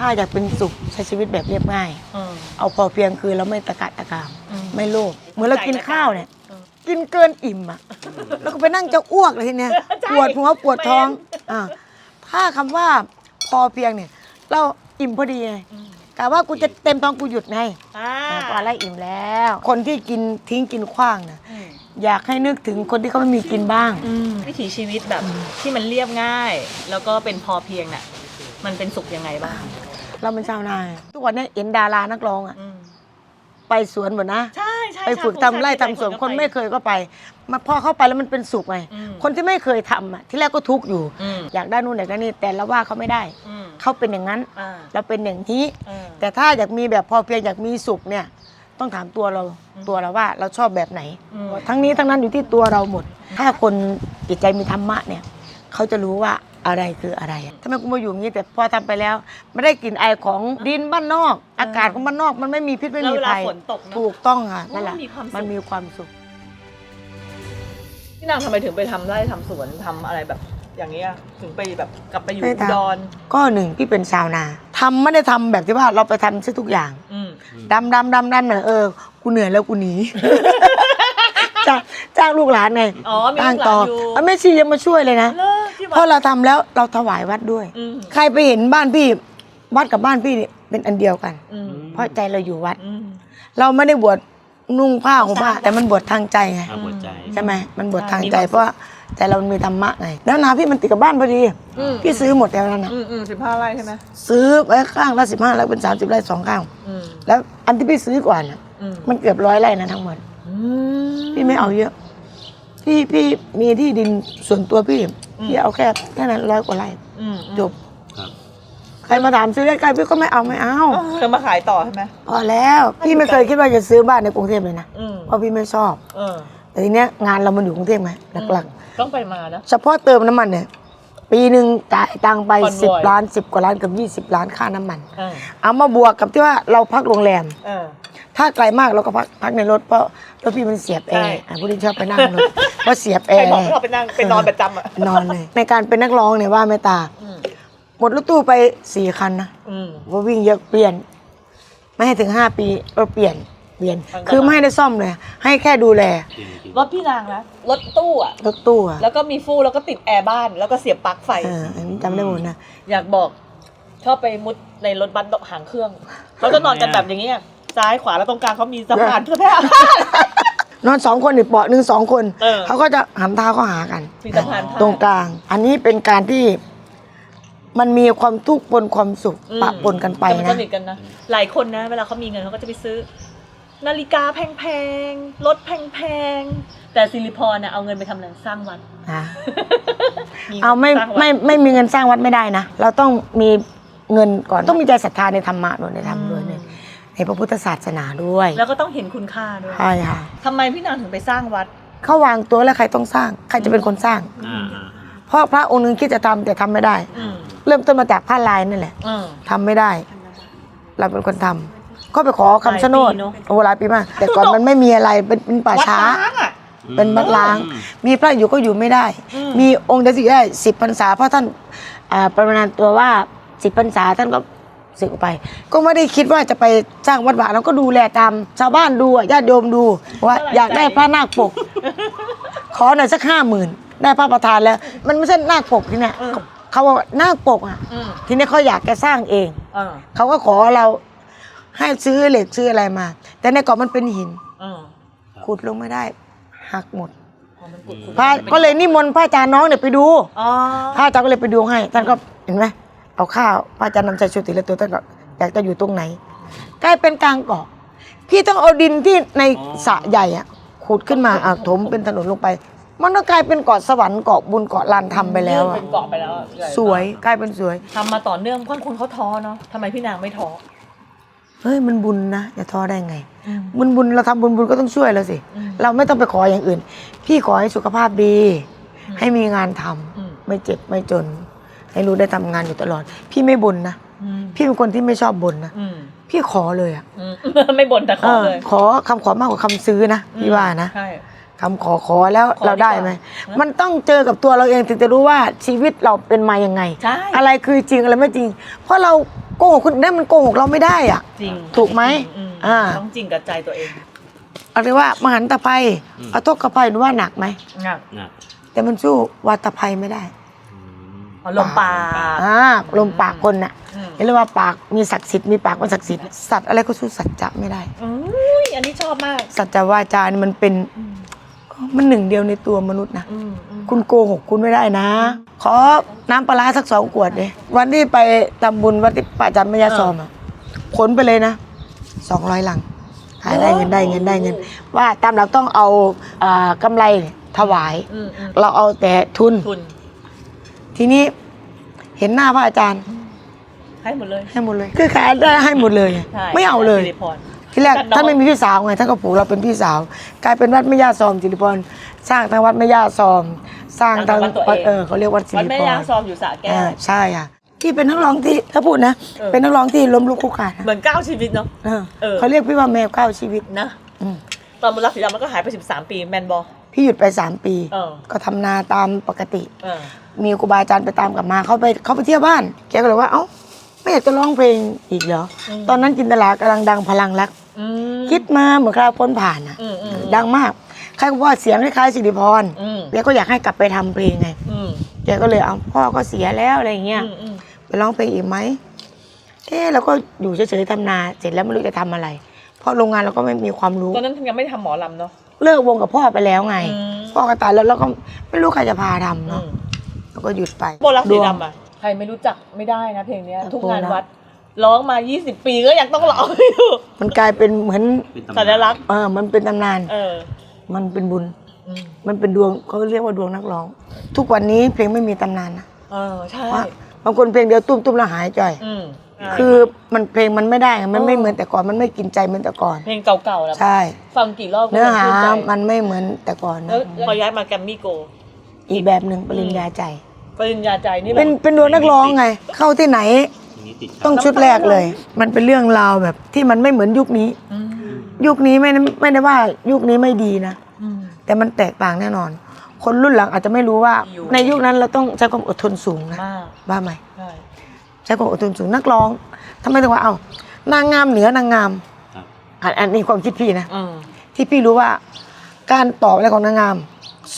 ถ้าอยากเป็นสุขใช้ชีวิตแบบเรียบง่าย อืม เอาพอเพียงคือเราไม่ตะกะตะกามอืม ไม่โลภเหมือนเรากินข้าวเนี่ยอืมกินเกินอิ่มอะ แล้วก็ไปนั่งจะอ้วกเลยทีเนี้ยใช่ปวดหัวปวดท้องเป็นอ่าถ้าคำว่าพอเพียงเนี่ย เราอิ่มพอดีไงอืมแต่ว่ากูจะเต็มท้องกูหยุดไงอ่าแต่พออะไรอิ่มแล้ว คนที่กินทิ้งกินขว้างนะอืมอยากให้นึกถึงคนที่เขาไม่มีกินบ้างอืมวิถีชีวิตแบบที่มันเรียบง่าย แล้วก็เป็นพอเพียงน่ะ มันเป็นสุขยังไงบ้าง เราเป็นชาวนาไงทุกวันนี้เห็นดารานักร้องอะอืมไปสวนหมดนะ ใช่ใช่ไปฝึกใช่ทำไร่ทำสวนใช่คนไม่เคยก็ไปมาพอเข้าไปแล้วมันเป็นสุขไงอืมคนที่ไม่เคยทำอะที่แรกก็ทุกข์อยู่อืมอยากได้นู่นอยากได้นี่แต่เราว่าเขาไม่ได้อืมเขาเป็นอย่างนั้นอ่าเราเป็นอย่างนี้เออแต่ถ้าอยากมีแบบพอเพียงอยากมีสุขเนี่ย ต้องถามตัวเราตัวเราว่าเราชอบแบบไหนอืมทั้งนี้ทั้งนั้นอยู่ที่ตัวเราหมด ถ้าคนจิตใจมีธรรมะเนี่ย เขาจะรู้ว่า อะไรคืออะไรทำไมกูมาอยู่อย่างนี้แต่พอทำไปแล้วไม่ได้กลิ่นไอของดินบ้านนอก อากาศของบ้านนอกมันไม่มีพิษไม่แล้วมีเวลาภัยฝนตกเนอะ ถูกต้องค่ะนั่นแหละมันมีความสุข มันมีความสุข พี่นางทำไมถึงไปทำไร่ทำสวนทำอะไรแบบ อย่างเงี้ยถึงไปแบบกลับไปอยู่ไม่อุทำดรก็หนึ่งพี่เป็นชาวนาทำไม่ได้ทำแบบที่ว่าเราไปทำซะทุกอย่างอืม ดำดำดำดำเนี่ยเออกูเหนื่อยแล้วกูหนีจ้างจ้างลูกหลานไงอ๋อมีจ้างลูกหต่ลาอนอยู่เอาแม่ชียังมาช่วยเลยนะ เลิ กที่เพราะเราทำแล้วเราถวายวัดด้วย อืมใครไปเห็นบ้านพี่วัดกับบ้านพี่เนี่ยเป็นอันเดียวกัน อืมเพราะใจเราอยู่วัด อืม เราไม่ได้บวชนุ่งผ้าห่มผ้าแต่มันบวชทางใจไงทางหัวใจ ใช่ไหมมันบวชทางมีใจความสุขเพราะว่าใจเรามันมีธรรมะไงแล้วนาพี่มันติดกับบ้านพอดีอืม พี่ซื้อหมดแล้วนั่นนะอืมอืมสิบห้าไร่ใช่ไหมซื้อไว้ข้างละสิบห้าแล้วเป็นสามสิบไร่สองข้าง อืมแล้วอันที่พี่ซื้อก่อนน่ะ อืมมันเกือบร้อยไร่นะทั้งหมด อืมพี่ไม่เอาเยอะ พี่พี่มีที่ดินส่วนตัวพี่อืม พี่เอาแค่แค่นั้นร้อยกว่าไร่อืมจบครับ ใครมาถามซื้อใกล้ๆพี่ก็ไม่เอาไม่เอาจะมาขายต่อใช่ไหมพอแล้วพี่ไม่เคยคิดว่าจะซื้อบ้านในกรุงเทพเลยนะอืมเพราะพี่ไม่ชอบ เออแต่ทีเนี้ยงานเรามันอยู่กรุงเทพไงหลักต้องไปมานะ ๆ เฉพาะเติมน้ำมันเนี่ยปีหนึ่งจ่ายตังค์ไปคอนโวยสิบล้านสิบกว่าล้านเกับยี่สิบล้านค่าน้ำมัน เออเอามาบวกกับที่ว่าเราพักโรงแรม เออถ้าไกลมากเราก็พักพักในรถเพราะ รถพี่มันเสียบแอใช่ร์อะผู้ที่ชอบไปนั่งรถเพราะเสียบแอใครร์บอกให้เราไปนั่งไปนอนประจำอะนอนเลย ในการเป็นนักร้องเนี่ยว่าไม่ตาอืมหมดรถตู้ไปสี่คันนะอืม ว่าวิ่งเยอะเปลี่ยน ไม่ให้ถึงห้าปีเราเปลี่ยนเปลี่ยน มันก็ คือไม่ให้ได้ซ่อมเลย ให้แค่ดูแลจริงจริงรถพี่นางนะรถตู้อะ รถตู้อะแล้วก็มีฟูกแล้วก็ติดแอร์บ้าน แล้วก็เสียบปลั๊กไฟ เอออันนี้จำได้หมดนะอยากบอก ชอบไปมุดในรถบัสหางเครื่องเขาจะนอนกันแบบอย่างเงี้ย ซ้ายขวาแล้วตรงกลางเขามีสะพานเพื่อแพร่ นอนสองคนอีกเปาะหนึ่งสองคนเออเขาก็จะหันเท้าเข้าหากัน มีสะพานผ้าตรงกลาง อันนี้เป็นการที่มันมีความทุกข์ปนความสุขอืม ปะปนกันไปแต่มันนะสนิทกันนะ หลายคนนะ เวลาเขามีเงินเขาก็จะไปซื้อ นาฬิกาแพงๆรถแพงๆแต่สิริพรนะเอาเงินไปทำอะไรสร้างวัดอะงินเอาไม่สร้งวัดไม่ไม่มีเงินสร้างวัดไม่ได้นะ เราต้องมีเงินก่อนต้องมีใจศรัทธาในธรรมะด้วยในธรรมด้วยในใน พระพุทธศาสนาด้วยแล้วก็ต้องเห็นคุณค่าด้วยใช่ค่ะทำไมพี่นางถึงไปสร้างวัด เขาวางตัวแล้วใครต้องสร้าง ใครจะเป็นคนสร้าง อ่าอ่าเพราะพระองค์หนึงคิดจะทำแต่ทำไม่ได้ อืมเริ่มต้นมาจากผ้าลายนั่นแหละอืม ทำไม่ได้ เราเป็นคนทำก็ไปขอคำชะโนดหลายปีเนอะ โอ้หลายปีมาก แต่ก่อนมันไม่มีอะไรเป็นเป็นป่าช้าวัดล้างอะ เป็นวัดล้างอืมมีพระอยู่ก็อยู่ไม่ได้ อืม มีองค์เดียวสิได้สิบพรรษาเพราะท่านอ่าประมาณตัวว่าสิบพรรษาท่านก็ สึกออกไป ก็ไม่ได้คิดว่าจะไปสร้างวัดวาเราก็ดูแลตามชาวบ้านดูอะญาติโยมดูว่าอยากได้พระนาคปก ขอหน่อยสักห้าหมื่นได้พระประธานแล้ว มันไม่ใช่นาคปกที่เนี่ยอืมเขาบอกว่านาคปกอะ อืมทีนี้เขาอยากจะสร้างเองอ่าเขาก็ขอเราให้ซื้อเหล็กซื้ออะไรมา แต่ในกล่องมันเป็นหินอ่าขุดลงไม่ได้หักหมดอ๋อมันกุดพระก็เลยนิมนต์พระอาจารย์น้องเนี่ยไปดู อ๋อพระอาจารย์ก็เลยไปดูให้ท่านก็เห็นไหม เอาข้าวพระอาจารย์นำใจชุติละตัวท่านก็อยากจะอยู่ตรงไหนกลายเป็นกลางเกาะพี่ต้องเอาดินที่ในสระใหญ่อะขุดขึ้นมาอะถมเป็นถนนลงไป มันก็กลายเป็นเกาะสวรรค์เกาะบุญเกาะลานทำไปแล้วอะเป็นเกาะไปแล้วอะใหญ่สวยกลายเป็นสวย ทำมาต่อเนื่องบางคนเขาท้อเนาะทำไมพี่นางไม่ท้อเฮ้ยมันบุญนะจะท้อได้ไงบุญบุญเราทำบุญบุญก็ต้องช่วยแล้วสิ อืมเราไม่ต้องไปขออย่างอื่น พี่ขอให้สุขภาพดี อืมให้มีงานทำอืม ไม่เจ็บไม่จน ให้รู้ได้ทำงานอยู่ตลอด พี่ไม่บ่นนะ อืมพี่เป็นคนที่ไม่ชอบบ่นนะ อืมพี่ขอเลยอะอืม ไม่บ่นแต่ขอเลยขอคำขอมากกว่าคำซื้อนะพี่ว่านะ ใช่ คำขอขอแล้วขอเราได้ดีกว่าไหมนะ มันต้องเจอกับตัวเราเองถึงจะรู้ว่าชีวิตเราเป็นมายังไง ใช่อะไรคือจริงอะไรไม่จริง เพราะเราโกหกคนนั้นมันโกหกเราไม่ได้อะจริงถูกไหมอืมอ่า ต้องจริงกับใจตัวเองเอาเลยว่ามหันตภัยอืมเอาโทษกับภัยหนูว่าหนักไหมงัก หนักแต่มันสู้วัตภัยไม่ได้ อืมเอาลมปาก อ่าลมปากคนน่ะอืม เรียกว่าปากมีศักดิ์สิทธิ์มีปากมันศักดิ์สิทธิ์สัตว์อะไรก็สู้สัจจะไม่ได้ อุ้ยอันนี้ชอบมาก สัจจะวาจานี่มันเป็นอืมมันหนึ่งเดียวในตัวมนุษย์นะ อืมอืมคุณโกหกคุณไม่ได้นะ ขอน้ำปลาร้าสักสองขวดเลยวันที่ไปทำบุญวัดที่ป่าจันมยาซอมอะขนไปเลยนะสองร้อยลังหาได้เงินได้เงินได้เงิน ว่าตามหลักต้องเอาอากำไรถวาย อืมอืมเราเอาแต่ทุนทุน ทีนี้เห็นหน้าพระอาจารย์ ให้หมดเลยให้หมดเลย คือขายได้ให้หมดเลยใช่ไม่เอาเลย สิริพร ที่แรกจัดน้อยท่านไม่มีพี่สาวไงท่านก็ปลูกเราเป็นพี่สาว กลายเป็นวัดแม่ย่าซอมสิริพรสร้างทั้งวัดแม่ย่าซอม สร้างทั้งวัดเออเขาเรียกวัดสิวัดริแม่พรย่าซอมอยู่สระแก้อ่าวใช่ค่ะที่เป็นนักร้องที่ถ้าพูดนะ เออ เป็นนักร้องที่ล้มลุกคลุกคลานเหมือนก้าวชีวิตเนาะ เออเออ เขาเรียกพี่ว่าแมวเก้าชีวิตนะ อืมตอนบุญรักสีดำมันก็หายไป 13 ปีแมนบอ พี่หยุดไปสามปี เออ ก็ทำนาตามปกติ เออ มีครูบาอาจารย์ไปตามกลับมาเขาไปเขาไปเที่ยวบ้านแกก็เลยว่าเอ้าไม่อยากจะร้องเพลงอีกเหรออม ตอนนั้นจินตลากำลังดังพลังรัก อืมคิดมาเหมือนคราวพ้นผ่านอะอืมอืมดังมากใครก็ว่าเสียงคล้ายๆสิริพรอืมแกก็อยากให้กลับไปทำเพลงไงอืมแกก็เลยเอาพ่อก็เสียแล้วอะไรเงี้ย อืมอืมไปร้องเพลงอีกไหมเอ๊ะเราก็อยู่เฉยๆทำนา เสร็จแล้วไม่รู้จะทำอะไร เพราะโรงงานเราก็ไม่มีความรู้ ตอนนั้นยังไม่ทำหมอลำเนาะ เลิกวงกับพ่อไปแล้วไง อืม พ่อก็ตายแล้วเราก็ไม่รู้ใครจะพาทำอืเนาะมเราก็หยุดไปโบรักสีวงดำอะ ใครไม่รู้จักไม่ได้นะเพลงเนี้ย ทุกงานโบรักวัดร้องมา 20 ปีก็ยังต้องร้องอยู่มันกลายเป็นเหมือนเป็นตำสันานญลักษณ์เออมันเป็นตำนาน เออมันเป็นบุญ อืมมันเป็นดวงเขาเรียกว่าดวงนักร้อง ทุกวันนี้เพลงไม่มีตำนานนะเออใช่ว่าบางคนเพลงเดียวตุ้มตุ้มแล้วหายจ่อย อืมใช่ คือมันเพลงมันไม่ได้ไงมันไม่เออเหมือนแต่ก่อนมันไม่กินใจเหมือนแต่ก่อน เพลงเก่าๆแล้วใช่ ฟังกี่รอบก็เนื้อหายังชื่ใจมันไม่เหมือนแต่ก่อนนะแล้วพอย้ายมาแกรมมี่โกอีกแบบหนึ่งปริญญาใจ ปริญญาใจนี่แบเป็นบเป็นดวงนักร้องไง เข้าที่ไหนทีนี้ติดขัดต้องชุดแรกเลย มันเป็นเรื่องราวแบบที่มันไม่เหมือนยุคนี้ อืมยุคนี้ไม่ได้ไม่ได้ว่ายุคนี้ไม่ดีนะ อืม แต่มันแตกต่างแน่นอน คนรุ่นหลังอาจจะไม่รู้ว่า อยู่ ในยุคนั้นเราต้องใช้ความอดทนสูงนะมากว่าไหม ใช่ ใช้ความอดทนสูงนักร้องทำไมถึงว่าเอ้านางงามเหนือนางงามครับ อันอันนี้ความคิดพี่นะ อืมที่พี่รู้ว่าการตอบอะไรของนางงาม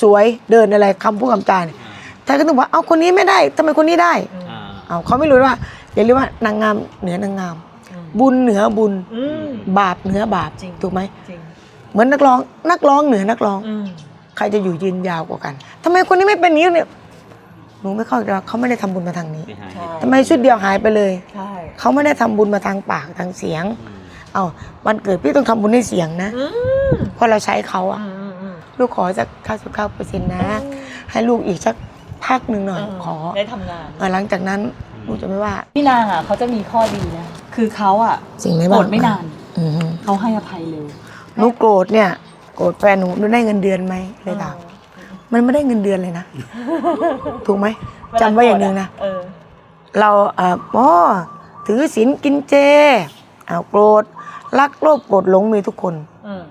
สวยเดินอะไรคำพูดคำจาเนี่ยท่านก็ต้องบอกเอาคนนี้ไม่ได้ทำไมคนนี้ได้อืมอ่าเอาเขาไม่รู้ว่าอย่าเรียกว่านางงามเหนือนางงามอืมบุญเหนือบุญอืม บาปเหนือบาปจริง ถูกไหมจริงเหมือนนักร้องนักร้องเหนือนักร้อง อืม ใครจะอยู่ยืนยาวกว่ากันทำไมคนนี้ไม่เป็นอย่างนี้เนี่ย หนูไม่เข้าใจว่าเขาไม่ได้ทำบุญมาทางนี้ไม่หายใช่ทำไมชุดเดียวหายไปเลย ใช่ เขาไม่ได้ทำบุญมาทางปากทางเสียง อืมเอาวันเกิดพี่ต้องทำบุญให้เสียงนะ อืมเพราะเราใช้เขาอะอืมอืมอืมลูกขอสัก99เปอร์เซ็นต์นะ ให้ลูกอีกสักพักหนึ่งหน่อยขอได้ทำงาน เออหลังจากนั้นลูกจะไม่ว่าพี่นางอะเขาจะมีข้อดีนะ คือเขาอะสิ่งไหนโกบ้ารงธไม่นาน อือฮึเขาให้อภัยเร็ว หนูโกรธเนี่ย โกรธแฟนหนูหนูได้เงินเดือนไหมเลยถาม มันไม่ได้เงินเดือนเลยนะ ถูกไหมจำไว้อย่างหนึ่งนะ เออ เราเอ่ออ๋อถือศีลกินเจอ้าวโกรธรักโลภโกรธหลงมีทุกคน อืม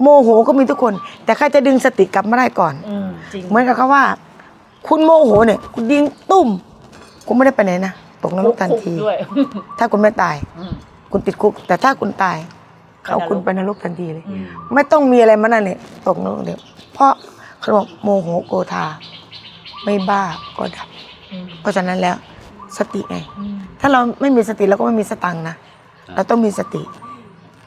โมโหก็มีทุกคน แต่ใครจะดึงสติกลับมาได้ก่อน อืมจริงเหมือนกับเขาว่า คุณโมโหเนี่ย คุณยิงตุ้ม คุณไม่ได้ไปไหนนะตกนรกทันที คุกด้วยถ้าคุณไม่ตาย อืม คุณติดคุก แต่ถ้าคุณตาย เขาไปนรก คุณไปนรกทันทีเลย อืม ไม่ต้องมีอะไรมานั่นเนี่ยตกนรกเดียวเพราะ เขาบอกโมโหโกธา ไม่บ้าก็ดับอืมเพราะฉะนั้นแล้วสติไงอืมถ้าเราไม่มีสติเราก็ไม่มีสตังค์นะ เราต้องมีสติ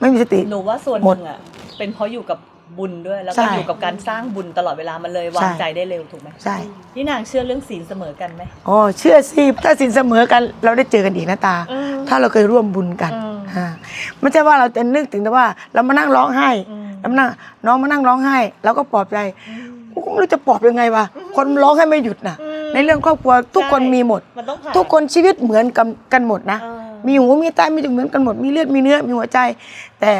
ไม่มีสติหนูว่าส่วนหหมด นึ่งอะเป็นเพราะอยู่กับบุญด้วยแล้วใช่ก็อยู่กับการสร้างบุญตลอดเวลามันเลยวางใช่ ใจได้เร็วถูกไหมใช่พี่นางเชื่อเรื่องศีลเสมอกันไหม อ๋อเชื่อสิถ้าสินเสมอกันเราได้เจอกันอีกนะตา อืมถ้าเราเคยร่วมบุญกันอืม อ่าไม่ใช่ว่าเราจะนึกถึงแต่ว่า เรามานั่งร้องไห้อืม แล้วมานั่งน้องมานั่งร้องไห้เราก็ปลอบใจ กูก็ไม่รู้จะปลอบยังไงวะคนร้องให้ไม่หยุดนะอืมในเรื่องครอบครัวทุกคนใช่มีหมด มันต้องผ่านทุกคนชีวิตเหมือนกันกันหมดนะ เออ มีหูมีตามีจมูกเหมือนกันหมด มีเลือดมีเนื้อมีหัวใจ แต่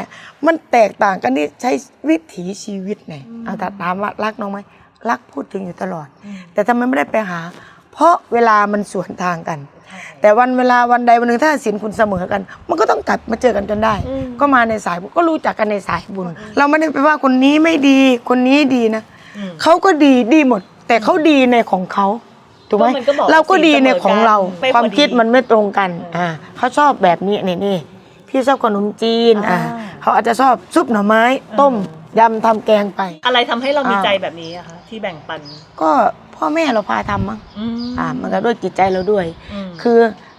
มันแตกต่างกันที่ใช้วิถีชีวิตไงเอาแต่ถามว่ารักน้องไหมรักพูดถึงอยู่ตลอดอืมแต่ทำไมไม่ได้ไปหา เพราะเวลามันสวนทางกัน แต่วันเวลาวันใดวันหนึ่งถ้าศีลคุณเสมอกัน มันก็ต้องกลับมาเจอกันจนได้อืมก็มาในสายบุญก็รู้จักกันในสายบุญ เราไม่ได้ไปว่าคนนี้ไม่ดีคนนี้ดีนะอืม เขาก็ดีดีหมด แต่เขาดีในของเขาถูกไหมก็มันก็บอกเราก็ดีในของเรา ไม่พอดี ความคิดมันไม่ตรงกันอ่าเขาชอบแบบนี้นี่นี่พี่ชอบขนมจีนอ่าอ่าเขาอาจจะชอบซุปหน่อไม้ ต้มยำทำแกงไป อะไรทำให้เรามีอ่า ใจแบบนี้อะคะที่แบ่งปันก็พ่อแม่เราพาทำมั้งอืมอ่ามันก็ด้วยจิตใจเราด้วย ม คือ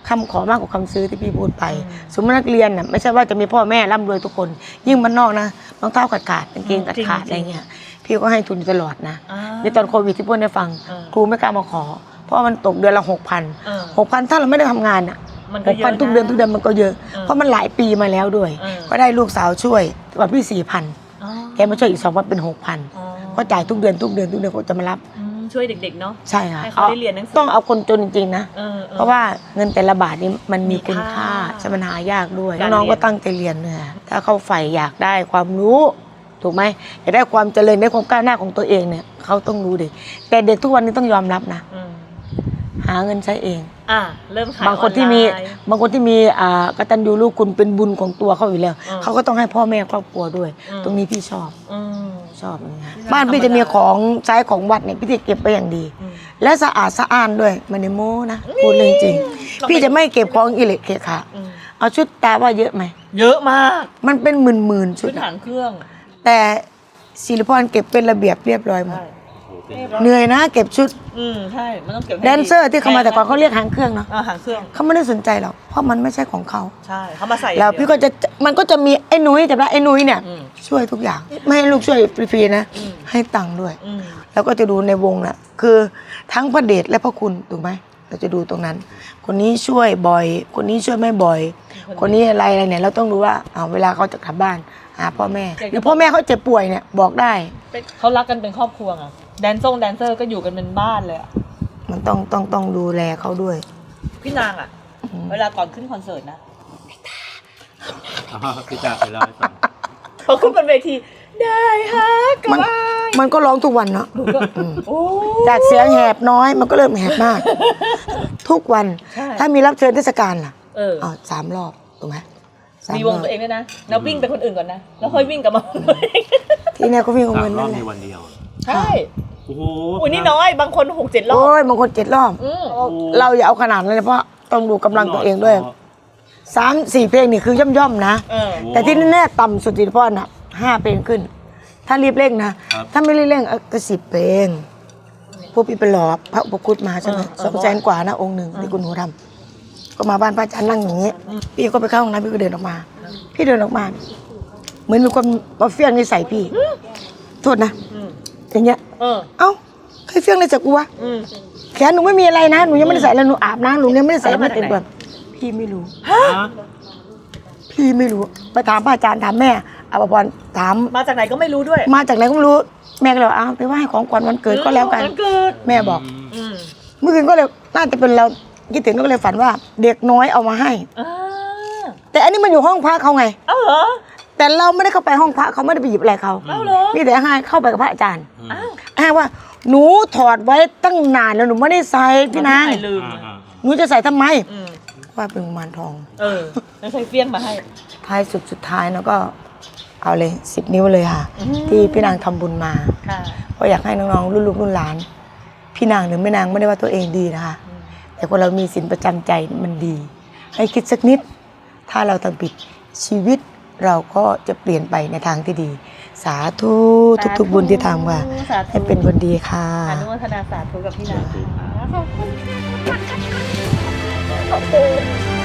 คำขอมากกว่าคำซื้อที่พี่พูดไป อืม สมมตินักเรียนน่ะไม่ใช่ว่าจะมีพ่อแม่ร่ำรวยทุกคน ยิ่งมันนอกนะรองเท้าขาดขาดกางเกงขาดขาดอะไรเงี้ย พี่ก็ให้ทุนตลอดนะอ่าในตอนโควิดที่พูดให้ฟังเออครูไม่กล้ามาขอ เพราะมันตกเดือนละหกพันเออหกพันถ้าเราไม่ได้ทำงานอะมันหก็กเยพัอะนทุกเดือนทุกเดือนมันก็เยอะเออเพราะมันหลายปีมาแล้วด้วยเออก็ได้ลูกสาวช่วยก่อนพี่สี่พันอ๋อแกมาช่วยอีกสองพันเป็นหกพันอ๋อก็จ่ายทุกเดือนทุกเดือนทุกเดือนเขาจะมารับอืมช่วยเด็กๆเนาะใช่ค่ะให้เขาได้เรียนหนังสือต้องเอาคนจนจริงๆนะออออเพราะว่าเงินแต่ละบาทนี้มันมีมีคุณค่าค่าใช่มันหายากด้วยการน้องๆเรีก็ยนตั้งใจเรียนเนี่ยถ้าเขาใฝ่อยากได้ความรู้ ถูกไหมอยากได้ความเจริญได้ความก้าวหน้าของตัวเองเนี่ยเขาต้องรู้ดิแต่เด็กทุกวันนี้ต้องยอมรับนะอืมหาเงินใช้เอง อะเริ่มขายบางคนที่มีออไลน์ บางคนที่มีอ่ากตัญญูรู้คุณเป็นบุญของตัวเขาอยู่แล้ว อืมเขาก็ต้องให้พ่อแม่ครอบครัวด้วย อืม ตรงนี้พี่ชอบอืม ชอบอย่างเงี้ยไม่บ้านพี่ธรรมดาจะมีของใช้ของวัดเนี่ยพี่จะเก็บไปอย่างดี อืม และสะอาดสะอ้านด้วยมันในโม้นะพูดเรื่องจริงเราพี่ไม่จะไม่เก็บของอิเล็กเคค่ะอืมเอาชุดตาว่าเยอะไหม เยอะมากมันเป็นหมื่นๆชุชุดดอะหางเครื่อง แต่ศิลปรเก็บเป็นระเบียบเรียบร้อยหมด ใช่เหนื่อยนะ เก็บชุดอืมใช่ มันต้องเก็บให้แดนเซอร์ที่เขามาแต่ก่อนเขาเรียกหางเครื่องเนาะอ่าหางเครื่อง เขาไม่ได้สนใจหรอกเพราะมันไม่ใช่ของเขา ใช่ เขามาใส่แล้วพี่ก็จะมันก็จะมีไอ้นุ้ยแต่ว่าไอ้นุ้ยเนี่ย อืม ช่วยทุกอย่าง ไม่ให้ลูกช่วยฟรีๆนะ อืม ให้ตังค์ด้วย อืม แล้วก็จะดูในวงน่ะ คือทั้งพระเดชและพระคุณถูกไหมเราจะดูตรงนั้น คนนี้ช่วยบ่อย คนนี้ช่วยไม่บ่อย คนนี้อะไรอะไรเนี่ย เราต้องรู้ว่าอ่าเวลาเขาจะกลับบ้าน หาพ่อแม่หรือพ่อแม่เขาเจ็บป่วยเนี่ยบอกได้เป็นเขารักกันเป็นครอบครัวไงแดนซ่งแดนเซอร์ก็อยู่กันเป็นบ้านเลยอะมันต้องต้องต้องดูแลเขาด้วย พี่นางอะเวลาก่อนขึ้นคอนเสิร์ตนะอ๋อพี่จ่าเคยเล่าให้ฟังพอขึ้นบนเวที ได้ฮะกับมันอ้ายมันก็ร้องทุกวันเนาะอืมโอ้จากเสียงแหบน้อยมันก็เริ่มแหบมาก ทุกวันใช่ถ้ามีรับเชิญเทศกาลล่ะเอออ๋อสามรอบถูกไหม สามีวงรอบตัวเองด้วยนะแล้ววิ่งไปคนอื่นก่อนนะ แล้วค่อยวิ่งกลับมาตัวเองที่เนี่ยก็วิ่งเอาสามเงินรอนั่บนแหในละวันเดียว ใช่โอ้โหอุ้ยนี่น้อยบางคนหกเจ็ดรอบโอ้ยบางคนเจ็ดรอบ อืมเราอย่าเอาขนาดนั้นเลยเพราะต้องดูกำลังตัวเองด้วยสามสี่เพลงนี่คือย่อมๆนะ เออแต่ที่แน่ๆต่ำสุดสิพ่อน่ะห้าเพลงขึ้น ถ้ารีบเร่งนะถ้าไม่รีบเร่งเออก็สิบเพลงพวกพี่ไปหลอบพระอุปคุตมาใช่ไหมเออเออสองแสนกว่านะองค์หนึ่งที่คุณหนูทำ ก็มาบ้านพระอาจารย์นั่งอย่างนี้ พี่ก็ไปเข้าห้องน้ำพี่ก็เดินออกมา พี่เดินออกมา เหมือนมีคนมาเฟี้ยงในใส่พี่ โทษนะอืมอย่างเงี้ย เออ เอ้าใครเฟี้ยงในใส่กูวะอืม แขนหนูไม่มีอะไรนะหนูยังไม่ได้ใส่แล้วหนูอาบน้ำหนูยังไม่ได้ใส่ไม่เต็มตัวพี่ไม่รู้ฮะพี่ไม่รู้ ไปถามพระอาจารย์ถามแม่อภพรถาม มาจากไหนก็ไม่รู้ด้วยมาจากไหนก็ไม่รู้ แม่ก็เลยว่าอ้าวไปไหว้ของขวัญวันเกิดก็แล้วกันวันเกิดแม่บอก อืม เมื่อคืนก็เลยน่าจะเป็นเรา คิดถึงก็เลยฝันว่าเด็กน้อยเอามาให้อ่าแต่อันนี้มันอยู่ห้องพระเขาไง เอ้าเหรอ แต่เราไม่ได้เข้าไปห้องพระเขาไม่ได้ไปหยิบอะไรเขาเอ้าเหรอมีแต่ให้เข้าไปกับพระอาจารย์อ้าวให้ว่าหนูถอดไว้ตั้งนานแล้วหนูไม่ได้ใส่พี่นางใครลืมอ่าอะอ่าหนูจะใส่ทำไมอืมว่าเป็นกุมารทอง เออแล้วใช้เฟี้ยงมาให้ ท้ายสุดสุดท้ายแล้วก็เอาเลยสิบนิ้วเลยค่ะ อืม ที่พี่นางทำบุญมา ค่ะเพราะอยากให้น้องๆรุ่นลูกรุ่นหลาน พี่นางหรือแม่นางไม่ได้ว่าตัวเองดีนะคะอืม แต่คนเรามีศีลประจำใจมันดี ให้คิดสักนิด ถ้าเราทำผิดชีวิตเราก็จะเปลี่ยนไปในทางที่ดี สาธุทุกๆบุญที่ทำค่ะสาธุให้เป็นคนดีค่ะอนุโมทนาสาธุกับพี่นางสาธุครับขอบคุณค่ะ